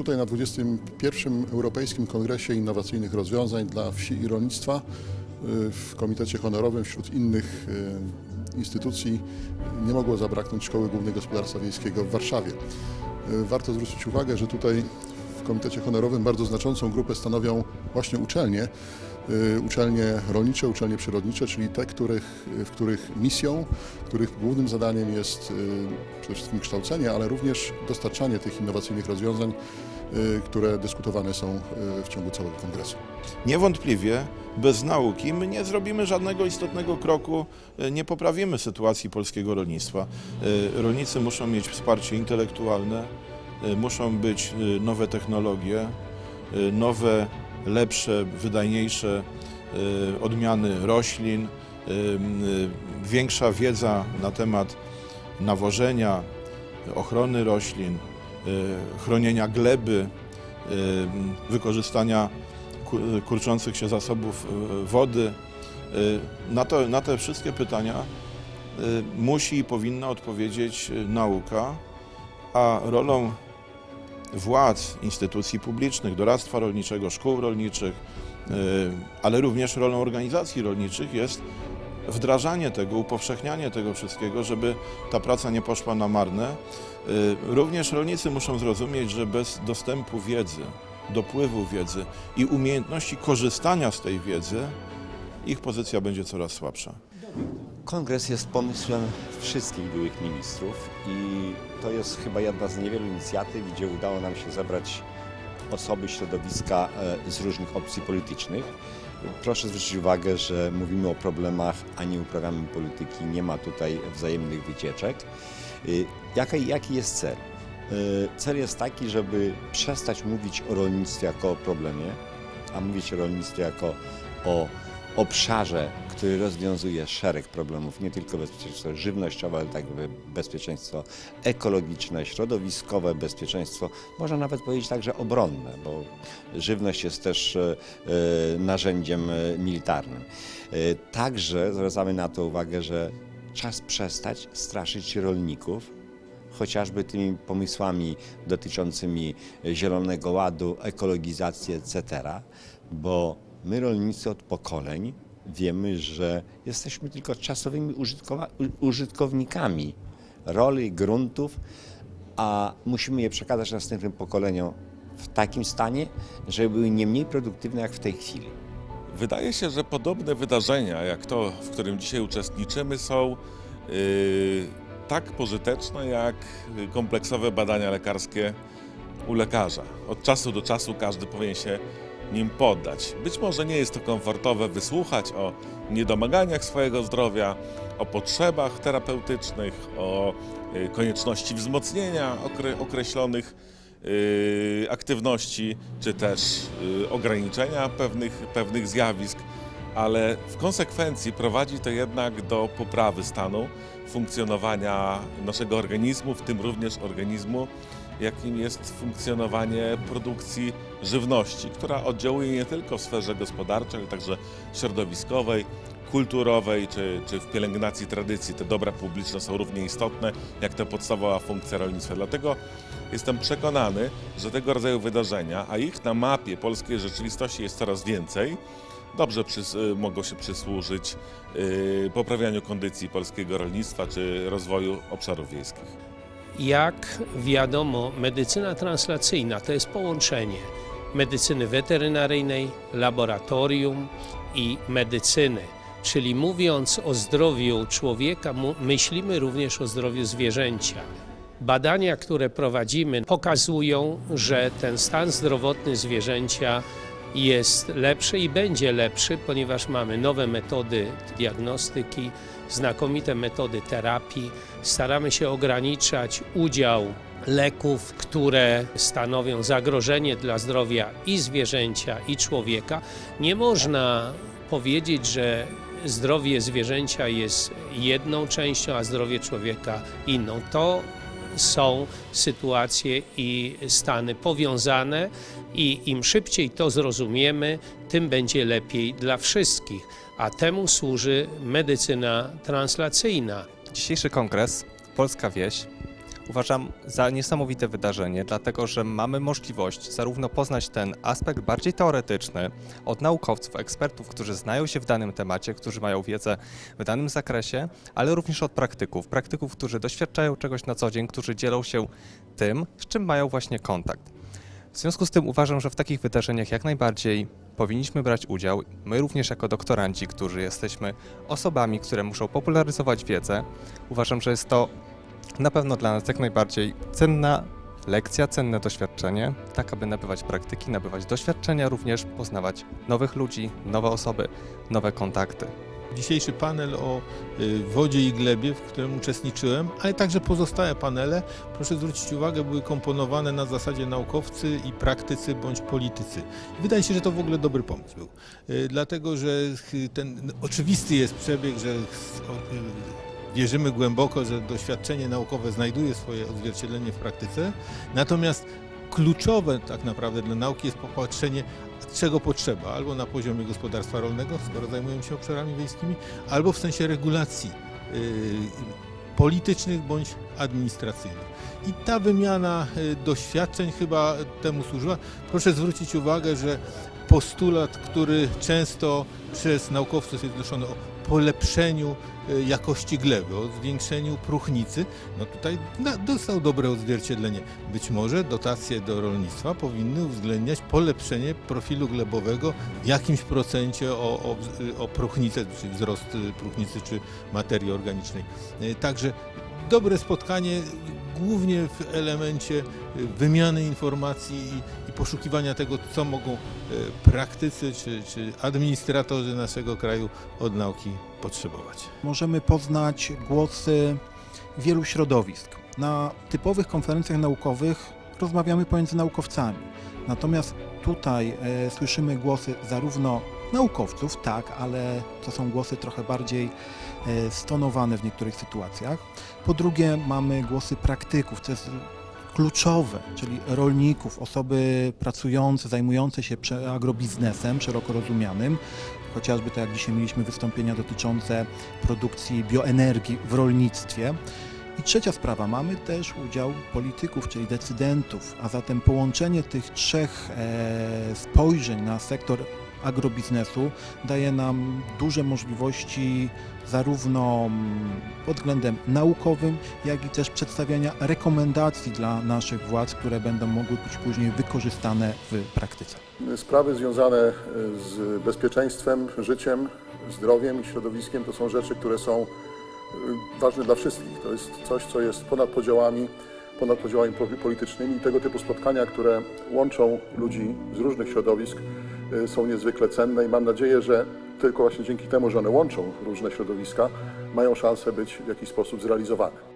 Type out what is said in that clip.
tutaj na 21. Europejskim Kongresie Innowacyjnych Rozwiązań dla Wsi i Rolnictwa y, w Komitecie Honorowym wśród innych y, instytucji nie mogło zabraknąć Szkoły Głównej Gospodarstwa Wiejskiego w Warszawie. Y, Warto zwrócić uwagę, że tutaj w Komitecie Honorowym bardzo znaczącą grupę stanowią właśnie uczelnie, uczelnie rolnicze, uczelnie przyrodnicze, czyli te, których, w których misją, których głównym zadaniem jest y, przede wszystkim kształcenie, ale również dostarczanie tych innowacyjnych rozwiązań, y, które dyskutowane są y, w ciągu całego kongresu. Niewątpliwie bez nauki my nie zrobimy żadnego istotnego kroku, nie poprawimy sytuacji polskiego rolnictwa. Rolnicy muszą mieć wsparcie intelektualne, muszą być nowe technologie, nowe, lepsze, wydajniejsze e, odmiany roślin, m, e, większa wiedza na temat nawożenia, ochrony roślin, chronienia gleby, wykorzystania ku- kurczących się zasobów wody. Na, to, na te wszystkie pytania musi i powinna odpowiedzieć nauka, a rolą władz, instytucji publicznych, doradztwa rolniczego, szkół rolniczych, e, ale również rolą organizacji rolniczych jest wdrażanie tego, upowszechnianie tego wszystkiego, żeby ta praca nie poszła na marne. E, Również rolnicy muszą zrozumieć, że bez dostępu wiedzy, dopływu wiedzy i umiejętności korzystania z tej wiedzy, ich pozycja będzie coraz słabsza. Kongres jest pomysłem wszystkich byłych ministrów i to jest chyba jedna z niewielu inicjatyw, gdzie udało nam się zebrać osoby środowiska e, z różnych opcji politycznych. Proszę zwrócić uwagę, że mówimy o problemach, a nie uprawiamy polityki, nie ma tutaj wzajemnych wycieczek. Y, Jaka, jaki jest cel? Y, Cel jest taki, żeby przestać mówić o rolnictwie jako o problemie, a mówić o rolnictwie jako o obszarze, który rozwiązuje szereg problemów, nie tylko bezpieczeństwo żywnościowe, ale także bezpieczeństwo ekologiczne, środowiskowe, bezpieczeństwo, można nawet powiedzieć także obronne, bo żywność jest też e, e, narzędziem e, militarnym. Także zwracamy na to uwagę, że czas przestać straszyć rolników, chociażby tymi pomysłami dotyczącymi Zielonego Ładu, ekologizacji, etc., bo my rolnicy od pokoleń wiemy, że jesteśmy tylko czasowymi użytkownikami roli, gruntów, a musimy je przekazać następnym pokoleniom w takim stanie, żeby były nie mniej produktywne jak w tej chwili. Wydaje się, że podobne wydarzenia, jak to, w którym dzisiaj uczestniczymy, są yy, tak pożyteczne jak kompleksowe badania lekarskie u lekarza. Od czasu do czasu każdy powinien się nim poddać. Być może nie jest to komfortowe wysłuchać o niedomaganiach swojego zdrowia, o potrzebach terapeutycznych, o yy, konieczności wzmocnienia okre, określonych y, aktywności, czy też y, ograniczenia pewnych, pewnych zjawisk, ale w konsekwencji prowadzi to jednak do poprawy stanu funkcjonowania naszego organizmu, w tym również organizmu, jakim jest funkcjonowanie produkcji żywności, która oddziałuje nie tylko w sferze gospodarczej, ale także środowiskowej, kulturowej czy, czy w pielęgnacji tradycji. Te dobra publiczne są równie istotne jak ta podstawowa funkcja rolnictwa. Dlatego jestem przekonany, że tego rodzaju wydarzenia, a ich na mapie polskiej rzeczywistości jest coraz więcej, dobrze y, mogą się przysłużyć y, poprawianiu kondycji polskiego rolnictwa czy rozwoju obszarów wiejskich. Jak wiadomo, medycyna translacyjna to jest połączenie medycyny weterynaryjnej, laboratorium i medycyny. Czyli mówiąc o zdrowiu człowieka, myślimy również o zdrowiu zwierzęcia. Badania, które prowadzimy, pokazują, że ten stan zdrowotny zwierzęcia jest lepszy i będzie lepszy, ponieważ mamy nowe metody diagnostyki, znakomite metody terapii. Staramy się ograniczać udział leków, które stanowią zagrożenie dla zdrowia i zwierzęcia, i człowieka. Nie można powiedzieć, że zdrowie zwierzęcia jest jedną częścią, a zdrowie człowieka inną. To są sytuacje i stany powiązane i im szybciej to zrozumiemy, tym będzie lepiej dla wszystkich. A temu służy medycyna translacyjna. Dzisiejszy kongres Polska Wieś uważam za niesamowite wydarzenie, dlatego że mamy możliwość zarówno poznać ten aspekt bardziej teoretyczny od naukowców, ekspertów, którzy znają się w danym temacie, którzy mają wiedzę w danym zakresie, ale również od praktyków, praktyków, którzy doświadczają czegoś na co dzień, którzy dzielą się tym, z czym mają właśnie kontakt. W związku z tym uważam, że w takich wydarzeniach jak najbardziej powinniśmy brać udział. My również jako doktoranci, którzy jesteśmy osobami, które muszą popularyzować wiedzę, uważam, że jest to na pewno dla nas jak najbardziej cenna lekcja, cenne doświadczenie, tak aby nabywać praktyki, nabywać doświadczenia, również poznawać nowych ludzi, nowe osoby, nowe kontakty. Dzisiejszy panel o y, wodzie i glebie, w którym uczestniczyłem, ale także pozostałe panele, proszę zwrócić uwagę, były komponowane na zasadzie naukowcy i praktycy bądź politycy. Wydaje się, że to w ogóle dobry pomysł był, Y, dlatego że y, ten oczywisty jest przebieg, że wierzymy głęboko, że doświadczenie naukowe znajduje swoje odzwierciedlenie w praktyce, natomiast kluczowe tak naprawdę dla nauki jest popatrzenie, czego potrzeba, albo na poziomie gospodarstwa rolnego, skoro zajmują się obszarami wiejskimi, albo w sensie regulacji yy, politycznych bądź administracyjnych. I ta wymiana y, doświadczeń chyba temu służyła. Proszę zwrócić uwagę, że postulat, który często przez naukowców jest zgłoszony o polepszeniu y, jakości gleby, o zwiększeniu próchnicy, no tutaj dostał dobre odzwierciedlenie. Być może dotacje do rolnictwa powinny uwzględniać polepszenie profilu glebowego w jakimś procencie o, o, o próchnicę, czy wzrost y, próchnicy, czy materii organicznej. Y, Także dobre spotkanie głównie w elemencie y, wymiany informacji i, i poszukiwania tego, co mogą y, praktycy czy, czy administratorzy naszego kraju od nauki potrzebować. możemy poznać głosy wielu środowisk. Na typowych konferencjach naukowych rozmawiamy pomiędzy naukowcami. Natomiast tutaj e, słyszymy głosy zarówno naukowców, tak, ale to są głosy trochę bardziej e, stonowane w niektórych sytuacjach. Po drugie, mamy głosy praktyków, co jest kluczowe, czyli rolników, osoby pracujące, zajmujące się agrobiznesem szeroko rozumianym, chociażby tak jak dzisiaj mieliśmy wystąpienia dotyczące produkcji bioenergii w rolnictwie. I trzecia sprawa, mamy też udział polityków, czyli decydentów, a zatem połączenie tych trzech e, spojrzeń na sektor agrobiznesu daje nam duże możliwości zarówno mm, pod względem naukowym, jak i też przedstawiania rekomendacji dla naszych władz, które będą mogły być później wykorzystane w praktyce. Sprawy związane e, z bezpieczeństwem, życiem, zdrowiem i środowiskiem to są rzeczy, które są e, ważne dla wszystkich. To jest coś, co jest ponad podziałami, ponad podziałami po- politycznymi i tego typu spotkania, które łączą ludzi z różnych środowisk są niezwykle cenne i mam nadzieję, że tylko właśnie dzięki temu, że one łączą różne środowiska, mają szansę być w jakiś sposób zrealizowane.